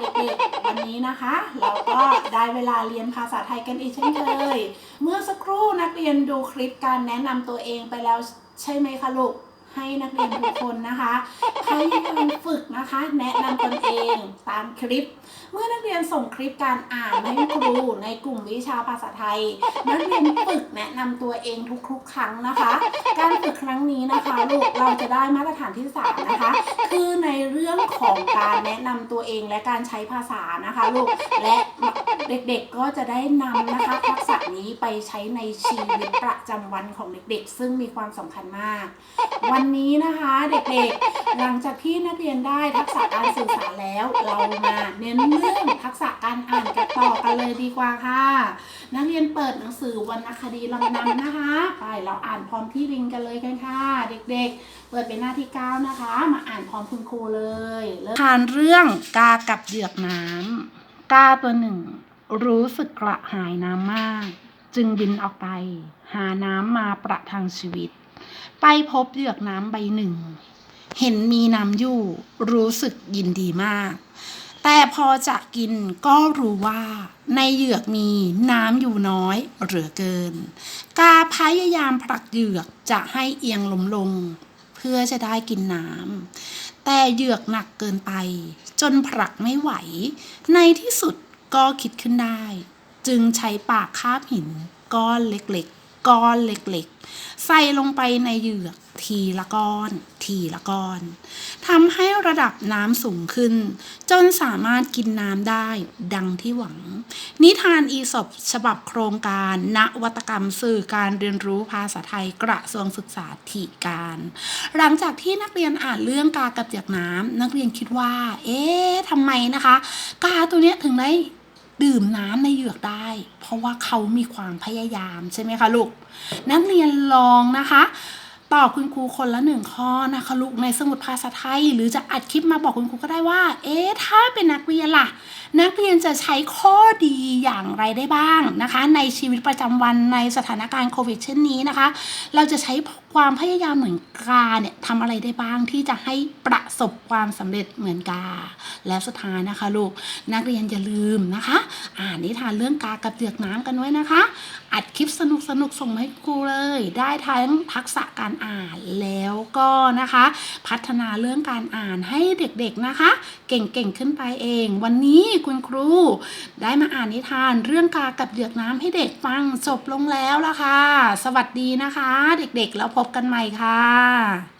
เด็กๆวันนี้นะคะ เราก็ได้เวลาเรียนภาษาไทยกันอีกเช่นเคย เมื่อสักครู่นักเรียนดูคลิปการแนะนำตัวเองไปแล้วใช่ไหมคะลูกให้นักเรียนทุกคนนะคะพยายามฝึกนะคะ แนะนำตนเองตามคลิป เมื่อนักเรียนส่งคลิปการอ่านให้ครูในกลุ่มวิชาภาษาไทย นักเรียนฝึกแนะนำตัวเองทุกๆ ครั้งนะคะ การฝึกครั้งนี้นะคะลูกเราจะได้มาตรฐานที่สามนะคะ คือใน ของการแนะนำตัวเองและการใช้ภาษานะคะลูกและเด็กๆก็จะได้นำนะคะทักษะนี้ไปใช้ในชีวิตประจำวันของเด็กๆ ซึ่งมีความสำคัญมาก วันนี้นะคะเด็กๆ หลังจากที่นักเรียนได้ทักษะการสื่อสารแล้ว เรามาเน้นเรื่องทักษะการอ่านกันต่อกันเลยดีกว่าค่ะ นักเรียนเปิดหนังสือวรรณคดีลำนำนะคะ ไปเราอ่านพร้อมพี่ลิงกันเลยกันค่ะ เด็กๆ เปิดเป็นหน้าที่ 9 นะคะ มาอ่านพร้อมคุณครูเลยเริ่านเรื่องกากับเหยือกน้ำกาตัวหนึ่ง รู้สึกกระหายน้ำมาก จึงบินออกไป หาน้ำมาประทังชีวิต ไปพบเหยือกน้ำใบหนึ่ง เห็นมีน้ำอยู่ รู้สึกยินดีมาก แต่พอจะกินก็รู้ว่าในเหยือกมีน้ำอยู่น้อยเหลือเกิน กาพยายามผลักเหยือกจะให้เอียงล้มลง เพื่อจะได้กินน้ำแต่เหยือกหนักเกินไป จนผลักไม่ไหว ในที่สุดก็คิดขึ้นได้ จึงใช้ปากคาบหิน ก้อนเล็กๆ ก้อนเล็กๆ ใส่ลงไปในเหยือก ทีละก้อน ทีละก้อนทำให้ระดับน้ำสูงขึ้น จนสามารถกินน้ำได้ดังที่หวัง นิทานอีสบฉบับโครงการนวัตกรรมสื่อการเรียนรู้ภาษาไทยกระทรวงศึกษาธิการ หลังจากที่นักเรียนอ่านเรื่องกากับเหยือกน้ำนักเรียนคิดว่า เอ๊ะทำไมนะคะ กาตัวเนี้ยถึงได้ดื่มน้ำในเหยือกได้ เพราะว่าเขามีความพยายามใช่ไหมคะลูก นักเรียนลองนะคะ ตอบคุณครูคนละหนึ่งข้อนะคะลูกในสมุดภาษาไทย หรือจะอัดคลิปมาบอกคุณครูก็ได้ว่า เอ๊ะถ้าเป็นนักเรียนล่ะ นักเรียนจะใช้ข้อดีอย่างไรได้บ้างนะคะ ในชีวิตประจำวันในสถานการณ์โควิดเช่นนี้นะคะ เราจะใช้ความพยายามเหมือนกาเนี่ยทำอะไรได้บ้างที่จะให้ประสบความสำเร็จเหมือนกา และสุดท้ายนะคะลูกนักเรียนอย่าลืมนะคะ อ่านนิทานเรื่องกากับเหยือกน้ำกันไว้นะคะ อัดคลิปสนุกสนุกส่งมาให้ครูเลย ได้ทั้งทักษะการอ่านแล้วก็นะคะ พัฒนาเรื่องการอ่านให้เด็กๆนะคะ เก่งๆขึ้นไปเอง วันนี้คุณครู ได้มาอ่านนิทานเรื่องกากับเหยือกน้ำให้เด็กฟังจบลงแล้วละค่ะ สวัสดีนะคะ เด็กๆแล้วพบกันใหม่ค่ะ